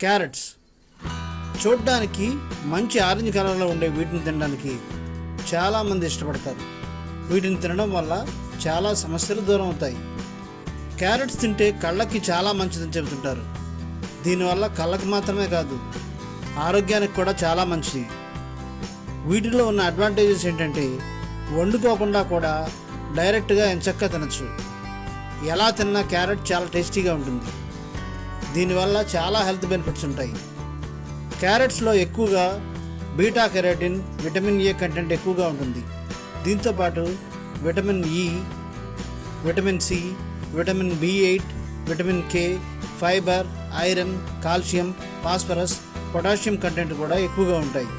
Carrots. చూడ్డానికి మంచి orange కలర్లో ఉండే వీటిని తినడానికి చాలామంది ఇష్టపడతారు. వీటిని తినడం వల్ల చాలా సమస్యలు దూరం అవుతాయి. క్యారెట్స్ తింటే కళ్ళకి చాలా మంచిదని చెబుతుంటారు. దీనివల్ల కళ్ళకి మాత్రమే కాదు ఆరోగ్యానికి కూడా చాలా మంచిది. వీటిలో ఉన్న అడ్వాంటేజెస్ ఏంటంటే వండుకోకుండా కూడా డైరెక్ట్గా ఎంచక్కా తినచ్చు. ఎలా తిన్నా క్యారెట్ చాలా టేస్టీగా ఉంటుంది. దీనివల్ల చాలా హెల్త్ బెనిఫిట్స్ ఉంటాయి. క్యారెట్స్లో ఎక్కువగా beta carotene vitamin A content ఎక్కువగా ఉంటుంది. దీంతోపాటు vitamin E vitamin C vitamin B eight vitamin K fibre iron calcium phosphorus potassium content కూడా ఎక్కువగా ఉంటాయి.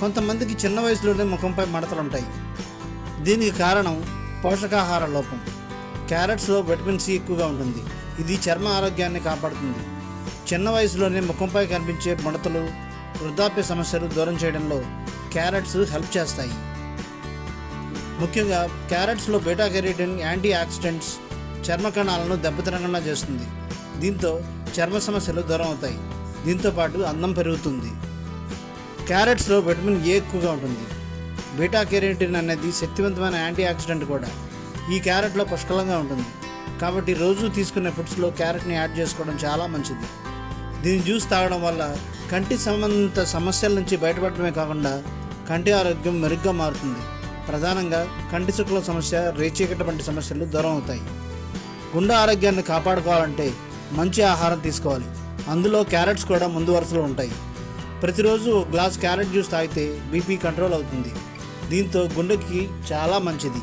కొంతమందికి చిన్న వయసులోనే ముఖంపై మడతలు ఉంటాయి దీనికి కారణం పోషకాహార లోపం. క్యారెట్స్లో విటమిన్ సి ఎక్కువగా ఉంటుంది. ఇది చర్మ ఆరోగ్యాన్ని కాపాడుతుంది. చిన్న వయసులోనే ముఖంపై కనిపించే మడతలు వృద్ధాప్య సమస్యలు దూరం చేయడంలో క్యారెట్స్ హెల్ప్ చేస్తాయి. ముఖ్యంగా క్యారెట్స్లో బీటా కెరీటిన్ యాంటీ ఆక్సిడెంట్స్ చర్మ కణాలను దెబ్బతినకుండా చేస్తుంది. దీంతో చర్మ సమస్యలు దూరం అవుతాయి. దీంతో పాటు అందం పెరుగుతుంది. క్యారెట్స్లో విటమిన్ ఏ ఎక్కువగా ఉంటుంది. బీటా కెరీటిన్ అనేది శక్తివంతమైన యాంటీ ఆక్సిడెంట్ కూడా. ఈ క్యారెట్లో పుష్కలంగా ఉంటుంది. కాబట్టి రోజు తీసుకునే ఫుడ్స్లో క్యారెట్ని యాడ్ చేసుకోవడం చాలా మంచిది. దీన్ని జ్యూస్ తాగడం వల్ల కంటి సంబంధిత సమస్యల నుంచి బయటపడటమే కాకుండా కంటి ఆరోగ్యం మెరుగ్గా మారుతుంది. ప్రధానంగా కంటి చుక్కల సమస్య రేచీకట వంటి సమస్యలు దూరం అవుతాయి. గుండె ఆరోగ్యాన్ని కాపాడుకోవాలంటే మంచి ఆహారం తీసుకోవాలి. అందులో క్యారెట్స్ కూడా ముందు వరుసలో ఉంటాయి. ప్రతిరోజు గ్లాస్ క్యారెట్ జ్యూస్ తాగితే బీపీ కంట్రోల్ అవుతుంది. దీంతో గుండెకి చాలా మంచిది.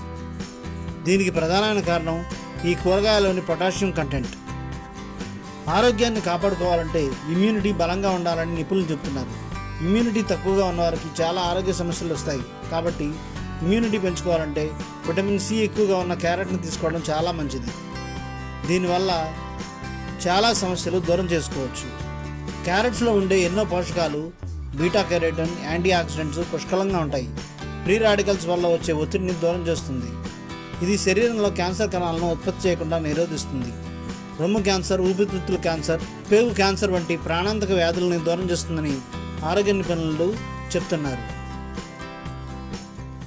దీనికి ప్రధానమైన కారణం ఈ కూరగాయలోని పొటాషియం కంటెంట్. ఆరోగ్యాన్ని కాపాడుకోవాలంటే ఇమ్యూనిటీ బలంగా ఉండాలని నిపుణులు చెప్తున్నారు ఇమ్యూనిటీ తక్కువగా ఉన్నవారికి చాలా ఆరోగ్య సమస్యలు వస్తాయి. కాబట్టి ఇమ్యూనిటీ పెంచుకోవాలంటే విటమిన్ సి ఎక్కువగా ఉన్న క్యారెట్ని తీసుకోవడం చాలా మంచిది. దీనివల్ల చాలా సమస్యలు దూరం చేసుకోవచ్చు. క్యారెట్స్లో ఉండే ఎన్నో పోషకాలు బీటా కెరోటిన్ యాంటీ ఆక్సిడెంట్స్ పుష్కలంగా ఉంటాయి. ఫ్రీ రాడికల్స్ వల్ల వచ్చే ఒత్తిడిని దూరం చేస్తుంది. ఇది శరీరంలో క్యాన్సర్ కణాలను ఉత్పత్తి చేయకుండా నిరోధిస్తుంది. రొమ్ము క్యాన్సర్ ఊపిరితిత్తుల క్యాన్సర్ పేగు క్యాన్సర్ వంటి ప్రాణాంతక వ్యాధులని దూరం చేస్తుందని ఆరోగ్య నిపుణులు చెప్తున్నారు.